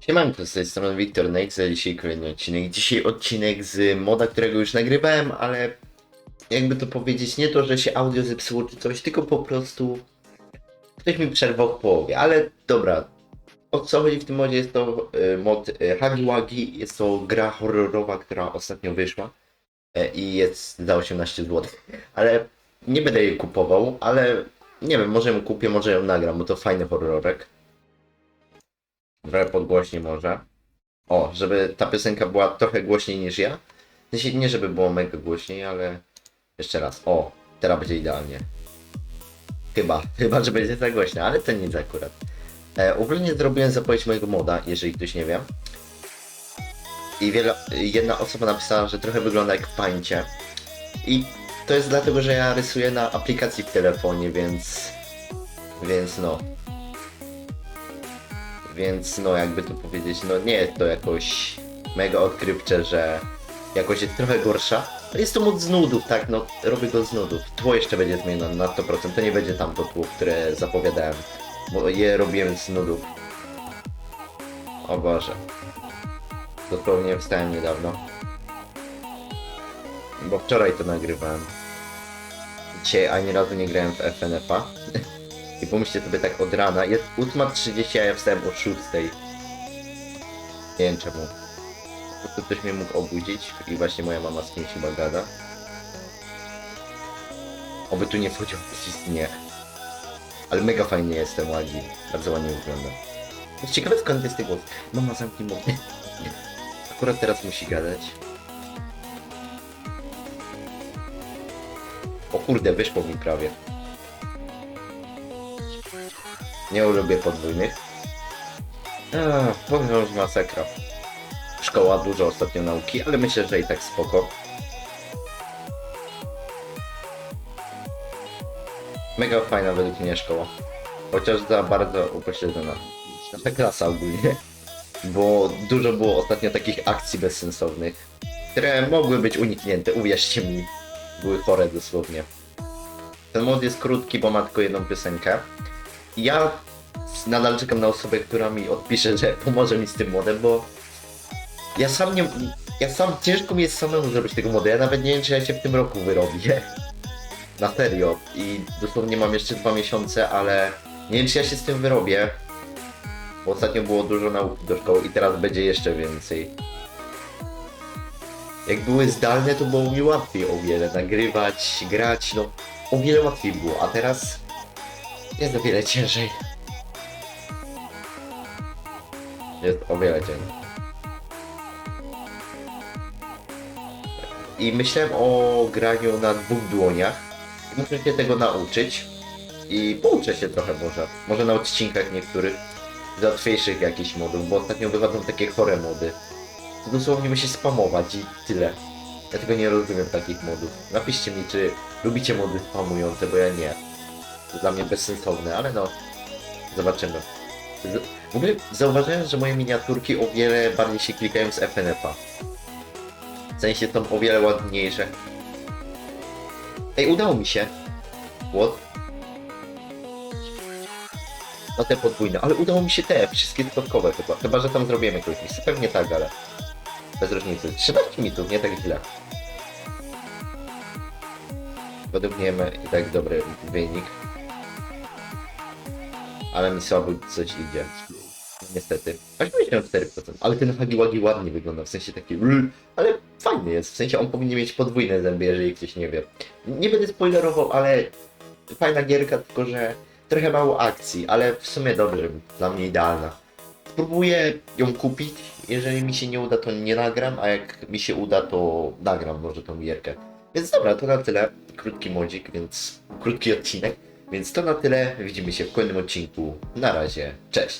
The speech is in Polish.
Siemanko, z tej strony Wiktor Nexa, dzisiaj kolejny odcinek. Dzisiaj odcinek z moda, którego już nagrywałem, ale jakby to powiedzieć, nie to, że się audio zepsuło czy coś, tylko po prostu ktoś mi przerwał w połowie, ale dobra. O co chodzi w tym modzie? Jest to y, mod y, Hagi Wagi, jest to gra horrorowa, która ostatnio wyszła e, i jest za 18 zł, ale nie będę jej kupował, ale nie wiem, może ją kupię, może ją nagram, bo to fajny horrorek. Trochę podgłośnie może. O, żeby ta piosenka była trochę głośniej niż ja. Nie żeby było mega głośniej, ale jeszcze raz. O, teraz będzie idealnie. Chyba, chyba, że będzie za głośno, ale to nic akurat. E, ogólnie zrobiłem zapowiedź mojego moda, jeżeli ktoś nie wie. I wiele, jedna osoba napisała, że trochę wygląda jak pańcie. I to jest dlatego, że ja rysuję na aplikacji w telefonie, więc... Więc no. Więc no jakby to powiedzieć, no nie jest to jakoś mega odkrywcze, że jakoś jest trochę gorsza. Jest to mod z nudów, tak, no robię go z nudów. Tło jeszcze będzie zmienione na 100%, to nie będzie tamto tło, które zapowiadałem, bo je robiłem z nudów. O Boże. Dosłownie wstałem niedawno. Bo wczoraj to nagrywałem. Dzisiaj ani razu nie grałem w FNF-a. I pomyślcie sobie tak od rana, jest 8.30, a ja wstałem o 6.00. Nie wiem czemu. Po prostu ktoś mnie mógł obudzić i właśnie moja mama z kimś chyba gada. Oby tu nie wchodził śnieg. Ale mega fajnie jestem ładnie. Bardzo ładnie wygląda. Ciekawe skąd jest ten głos. Mama zamknij mu. Akurat teraz musi gadać. O kurde, wyszło mi prawie. Nie lubię podwójnych. Ach, powiem, że masakra. Szkoła dużo ostatnio nauki, ale myślę, że i tak spoko. Mega fajna według mnie szkoła. Chociaż za bardzo upośledzona. Nasza klasa ogólnie. Bo dużo było ostatnio takich akcji bezsensownych, które mogły być uniknięte, uwierzcie mi. Były chore dosłownie. Ten mod jest krótki, bo ma tylko jedną piosenkę. Ja nadal czekam na osobę, która mi odpisze, że pomoże mi z tym modem, bo ja sam nie. Ja sam ciężko mi jest samemu zrobić tego moda. Ja nawet nie wiem, czy ja się w tym roku wyrobię. Na serio. I dosłownie mam jeszcze dwa miesiące, ale nie wiem, czy ja się z tym wyrobię. Bo ostatnio było dużo nauki do szkoły i teraz będzie jeszcze więcej. Jak były zdalne, to było mi łatwiej o wiele nagrywać, grać, no o wiele łatwiej było, a teraz jest o wiele ciężej. Jest o wiele ciężej. I myślałem o graniu na dwóch dłoniach. Muszę się tego nauczyć. I pouczę się trochę może. Może na odcinkach niektórych. Z łatwiejszych jakichś modów, bo ostatnio wychodzą takie chore mody. To dosłownie musi spamować i tyle. Ja tego nie rozumiem takich modów. Napiszcie mi, czy lubicie mody spamujące, bo ja nie. To dla mnie bezsensowne, ale no. Zobaczymy. W ogóle zauważyłem, że moje miniaturki o wiele bardziej się klikają z FNF-a. W sensie są o wiele ładniejsze. Ej, udało mi się. What? No te podwójne, ale udało mi się te, wszystkie składkowe chyba. Chyba, że tam jakąś misję. Pewnie tak, ale... Bez różnicy. 13 mitów, nie tak źle. Mamy i tak dobry wynik. Ale mi słabo coś idzie. Niestety. 84%. Ale ten Hagi Wagi ładnie wygląda, w sensie taki rrr, ale fajny jest. W sensie on powinien mieć podwójne zęby, jeżeli ktoś nie wie. Nie będę spoilerował, ale fajna gierka, tylko że trochę mało akcji, ale w sumie dobrze, dla mnie idealna. Spróbuję ją kupić, jeżeli mi się nie uda, to nie nagram, a jak mi się uda, to nagram może tą gierkę. Więc dobra, to na tyle. Krótki modzik, więc krótki odcinek. Więc to na tyle. Widzimy się w kolejnym odcinku. Na razie, cześć.